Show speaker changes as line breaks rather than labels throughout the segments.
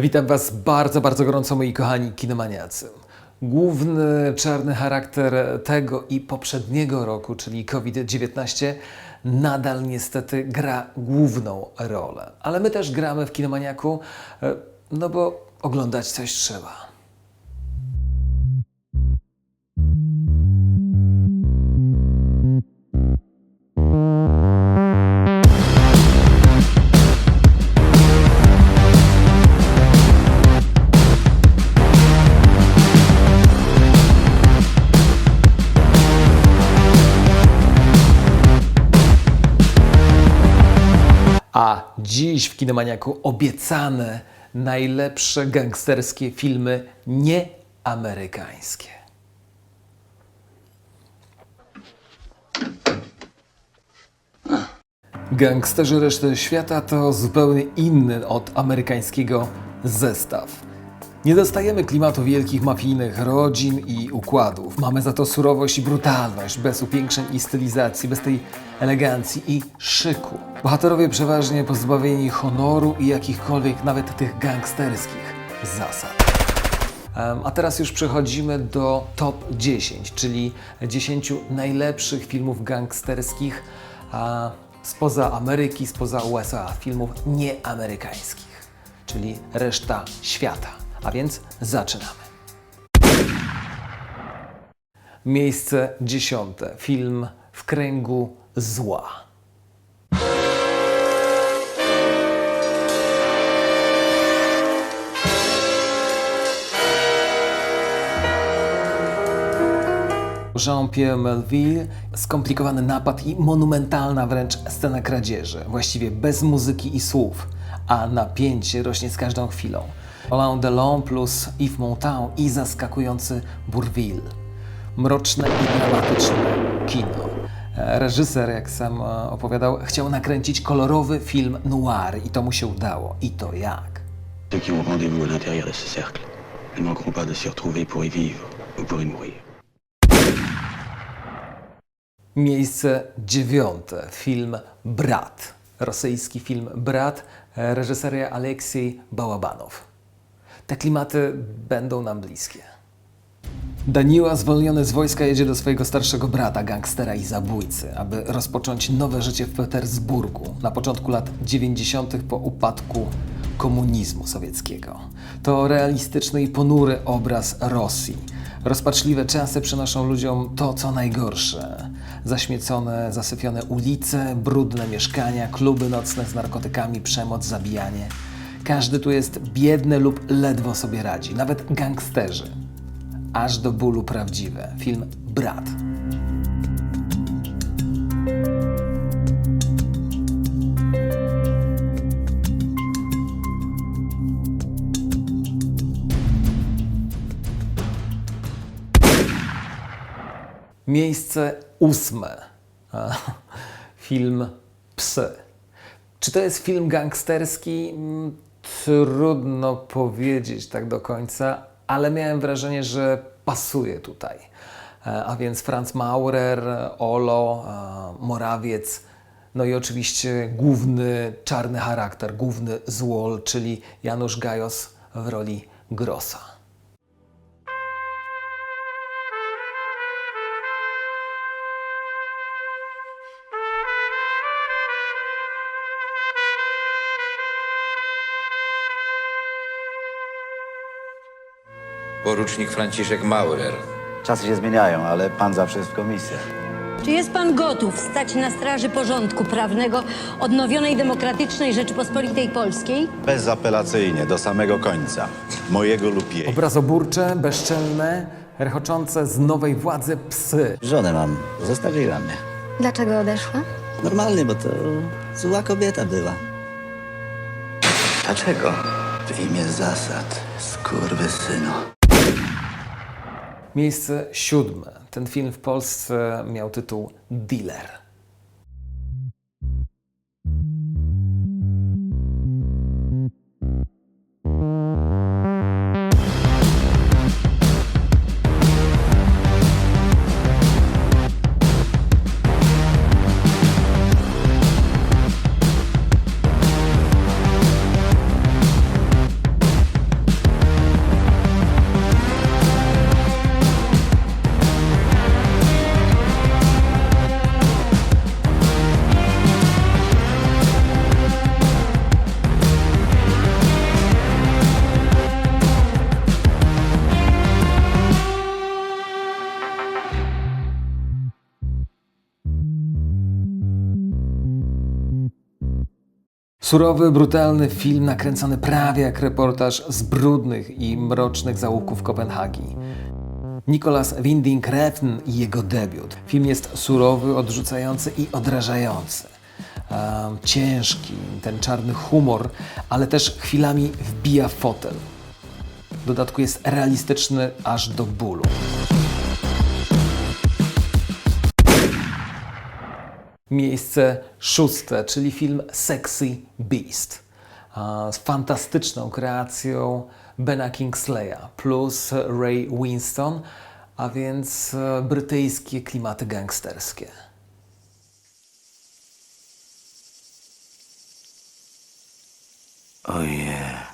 Witam Was bardzo, bardzo gorąco, moi kochani kinomaniacy. Główny czarny charakter tego i poprzedniego roku, czyli COVID-19, nadal niestety gra główną rolę. Ale my też gramy w kinomaniaku, e, no bo oglądać coś trzeba. A dziś w Kinomaniaku obiecane najlepsze gangsterskie filmy nieamerykańskie. Gangsterzy reszty świata to zupełnie inny od amerykańskiego zestaw. Nie dostajemy klimatu wielkich mafijnych rodzin i układów. Mamy za to surowość i brutalność, bez upiększeń i stylizacji, bez tej elegancji i szyku. Bohaterowie przeważnie pozbawieni honoru i jakichkolwiek nawet tych gangsterskich zasad. A teraz już przechodzimy do top 10, czyli 10 najlepszych filmów gangsterskich spoza Ameryki, spoza USA, filmów nieamerykańskich, czyli reszta świata. A więc zaczynamy. Miejsce dziesiąte. Film w kręgu zła. Jean-Pierre Melville, skomplikowany napad i monumentalna wręcz scena kradzieży, właściwie bez muzyki i słów, a napięcie rośnie z każdą chwilą. Alain Delon plus Yves Montand i zaskakujący Bourville. Mroczne i dramatyczne kino. E, Reżyser, jak sam e, opowiadał, chciał nakręcić kolorowy film noir i to mu się udało. I to jak?
Ceux qui ont rendez-vous à l'intérieur de ce cercle ne manqueront pas de s'y retrouver pour y vivre ou pour y mourir.
Miejsce dziewiąte. Film Brat. Rosyjski film Brat, e, reżyseria Aleksiej Bałabanow. Te klimaty będą nam bliskie. Daniła zwolniony z wojska jedzie do swojego starszego brata, gangstera i zabójcy, aby rozpocząć nowe życie w Petersburgu na początku lat 90. po upadku komunizmu sowieckiego. To realistyczny i ponury obraz Rosji. Rozpaczliwe czasy przynoszą ludziom to, co najgorsze. Zaśmiecone, zasypione ulice, brudne mieszkania, kluby nocne z narkotykami, przemoc, zabijanie. Każdy tu jest biedny lub ledwo sobie radzi, nawet gangsterzy aż do bólu prawdziwe. Film Brat. Miejsce ósme. Film Psy. Czy to jest film gangsterski? Trudno powiedzieć tak do końca, ale miałem wrażenie, że pasuje tutaj. E, A więc Franz Maurer, Olo, e, Morawiec, no i oczywiście główny czarny charakter, główny złol, czyli Janusz Gajos w roli Grossa.
Porucznik Franciszek Maurer.
Czasy się zmieniają, ale pan zawsze jest w komisjach.
Czy jest pan gotów stać na straży porządku prawnego odnowionej demokratycznej Rzeczypospolitej Polskiej?
Bezapelacyjnie, do samego końca. Mojego lub jej.
Obrazoburcze, bezczelne, rechoczące z nowej władzy psy.
Żonę mam, zostawiła mnie.
Dlaczego odeszła?
Normalnie, bo to zła kobieta była.
Dlaczego?
W imię zasad, skurwysynu.
Miejsce siódme. Ten film w Polsce miał tytuł Dealer. Surowy, brutalny film nakręcony prawie jak reportaż z brudnych i mrocznych zaułków Kopenhagi. Nicolas Winding Refn i jego debiut. Film jest surowy, odrzucający i odrażający. Em, ciężki, ten czarny humor, ale też chwilami wbija fotel. W dodatku jest realistyczny aż do bólu. Miejsce szóste, czyli film Sexy Beast. Z fantastyczną kreacją Bena Kingsleya plus Ray Winston, a więc e, brytyjskie klimaty gangsterskie.
Oh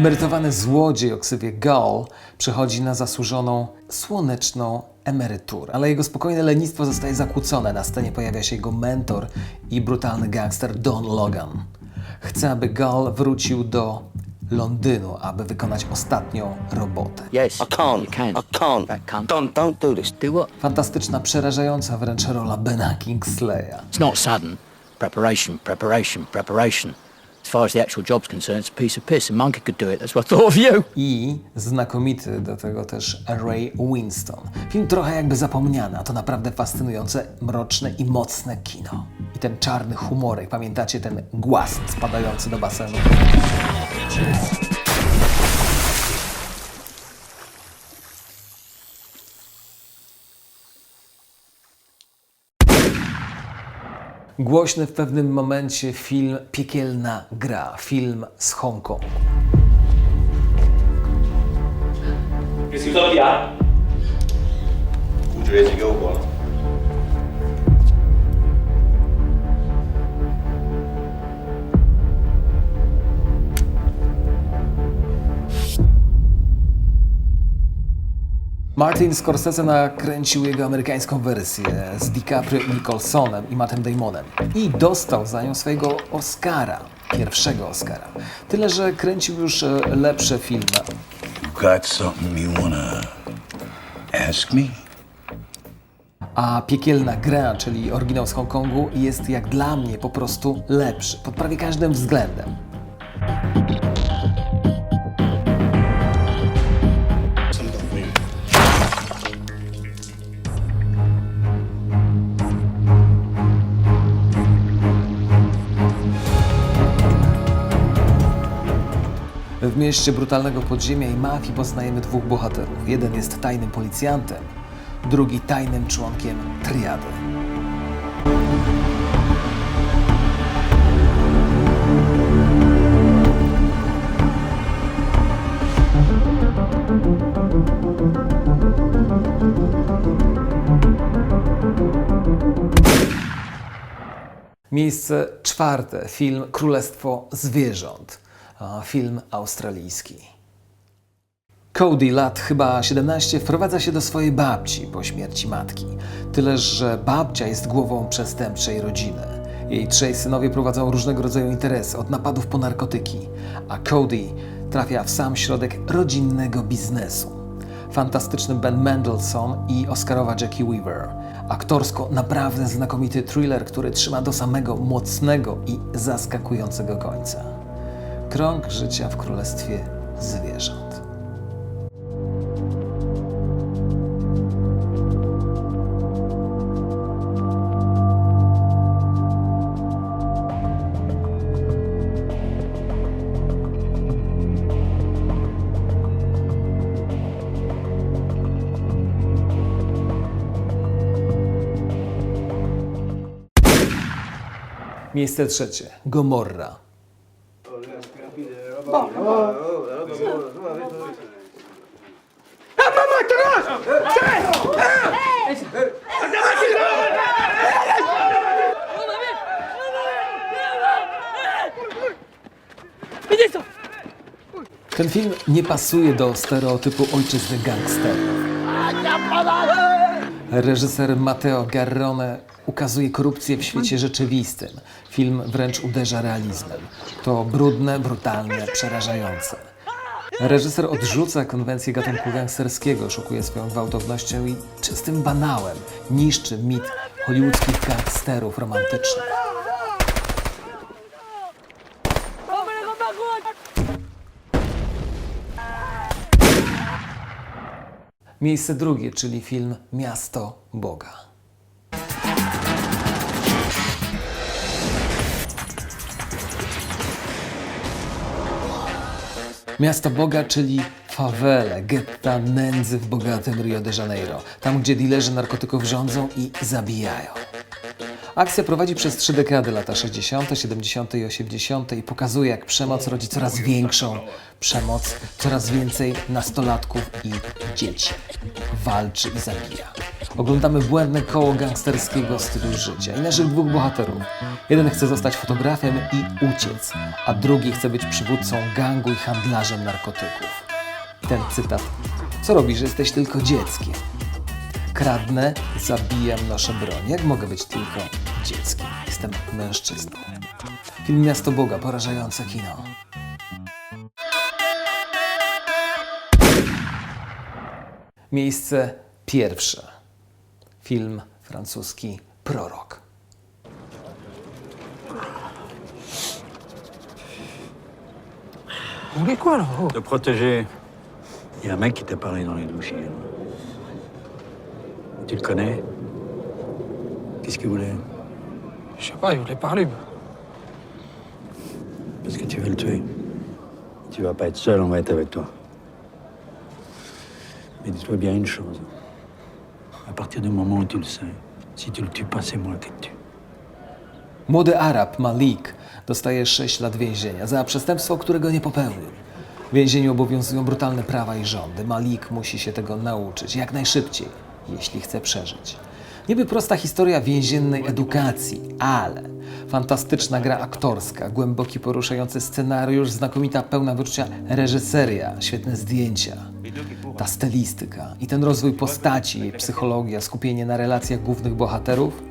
Emerytowany złodziej o ksywie Gull przechodzi na zasłużoną, słoneczną emeryturę, ale jego spokojne lenistwo zostaje zakłócone. Na scenie pojawia się jego mentor i brutalny gangster Don Logan. Chce, aby Gull wrócił do Londynu, aby wykonać ostatnią robotę.
Yes.
I can't.
You can.
I can't.
That can't.
Don't don't do this.
Do what?
Fantastyczna, przerażająca wręcz rola Bena Kingsleya.
It's not sudden. Preparation, preparation, preparation. As far as the actual job's concerned, it's a piece of piss. A monkey could do it. That's what I thought of you.
I znakomity do tego też Ray Winston. Film trochę jakby zapomniany, a to naprawdę fascynujące, mroczne i mocne kino. I ten czarny humorek, pamiętacie ten głaz spadający do basenu? Głośny w pewnym momencie film Piekielna Gra, film z Hongkongu.
It's Utopia.
Martin Scorsese nakręcił jego amerykańską wersję z DiCaprio i Nicholsonem i Mattem Damonem i dostał za nią swojego Oscara, pierwszego Oscara. Tyle, że kręcił już e, lepsze filmy.
Got something you wanna ask me?
A Piekielna Gra, czyli oryginał z Hongkongu, jest jak dla mnie po prostu lepszy pod prawie każdym względem. W mieście brutalnego podziemia i mafii poznajemy dwóch bohaterów. Jeden jest tajnym policjantem, drugi tajnym członkiem triady. Miejsce czwarte. Film Królestwo Zwierząt. Film australijski. Cody, lat chyba 17, wprowadza się do swojej babci po śmierci matki. Tyle, że babcia jest głową przestępczej rodziny. Jej trzej synowie prowadzą różnego rodzaju interesy, od napadów po narkotyki, a Cody trafia w sam środek rodzinnego biznesu. Fantastyczny Ben Mendelsohn i Oscarowa Jackie Weaver. Aktorsko naprawdę znakomity thriller, który trzyma do samego mocnego i zaskakującego końca. Krąg życia w królestwie zwierząt. Miejsce trzecie. Gomorra. Ten film nie pasuje do stereotypu ojczyzny gangsterów. Reżyser Matteo Garrone ukazuje korupcję w świecie rzeczywistym. Film wręcz uderza realizmem. To brudne, brutalne, przerażające. Reżyser odrzuca konwencję gatunku gangsterskiego, szokuje swoją gwałtownością i czystym banałem niszczy mit hollywoodzkich gangsterów romantycznych. Miejsce drugie, czyli film Miasto Boga. Miasto Boga, czyli fawele, getta nędzy w bogatym Rio de Janeiro. Tam, gdzie dilerzy narkotyków rządzą i zabijają. Akcja prowadzi przez trzy dekady, lata 60., 70. i 80. i pokazuje, jak przemoc rodzi coraz większą przemoc, coraz więcej nastolatków i dzieci. Walczy i zabija. Oglądamy błędne koło gangsterskiego stylu życia i naszych dwóch bohaterów. Jeden chce zostać fotografem i uciec, a drugi chce być przywódcą gangu i handlarzem narkotyków. Ten cytat. Co robisz, że jesteś tylko dzieckiem? Kradnę, zabijam, noszę broń. Jak mogę być tylko dzieckiem? Jestem mężczyzną. Film Miasto Boga, porażające kino. Miejsce pierwsze. Film francuski Prorok.
Vous voulez quoi là-haut
De protéger. Il y a un mec qui t'a parlé dans les douches hier. Tu le connais Qu'est-ce qu'il voulait
Je sais pas, il voulait parler.
Parce que tu veux le tuer. Tu vas pas être seul, on va être avec toi. Mais dis-toi bien une chose. À partir du moment où tu le sais, si tu le tues pas, c'est moi qui te tue.
Młody Arab Malik dostaje 6 lat więzienia za przestępstwo, którego nie popełnił. W więzieniu obowiązują brutalne prawa i rządy. Malik musi się tego nauczyć jak najszybciej, jeśli chce przeżyć. Niby prosta historia więziennej edukacji, ale fantastyczna gra aktorska, głęboki, poruszający scenariusz, znakomita, pełna wyczucia reżyseria, świetne zdjęcia. Ta stylistyka i ten rozwój postaci, psychologia, skupienie na relacjach głównych bohaterów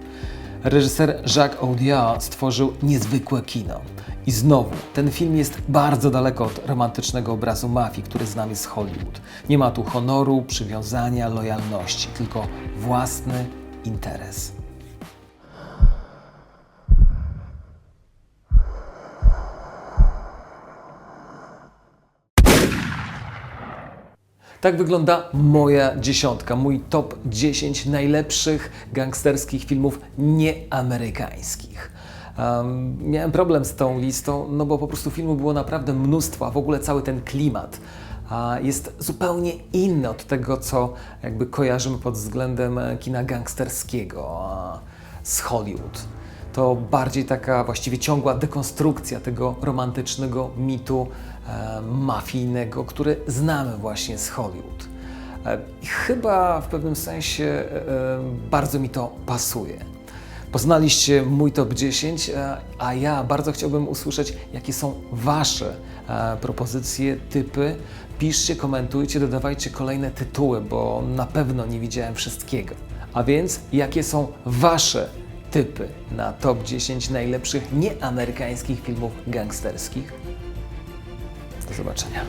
Reżyser Jacques Audiard stworzył niezwykłe kino. I znowu, ten film jest bardzo daleko od romantycznego obrazu mafii, który znamy z Hollywood. Nie ma tu honoru, przywiązania, lojalności, tylko własny interes. Tak wygląda moja dziesiątka, mój top 10 najlepszych gangsterskich filmów nieamerykańskich. Um, miałem problem z tą listą, no bo po prostu filmu było naprawdę mnóstwo, a w ogóle cały ten klimat jest zupełnie inny od tego, co jakby kojarzymy pod względem e, kina gangsterskiego z Hollywood. To bardziej taka właściwie ciągła dekonstrukcja tego romantycznego mitu e, mafijnego, który znamy właśnie z Hollywood. E, chyba w pewnym sensie e, e, bardzo mi to pasuje. Poznaliście mój top 10, e, a ja bardzo chciałbym usłyszeć, jakie są Wasze e, propozycje, typy. Piszcie, komentujcie, dodawajcie kolejne tytuły, bo na pewno nie widziałem wszystkiego. A więc, jakie są Wasze typy na top 10 najlepszych nieamerykańskich filmów gangsterskich? Do zobaczenia.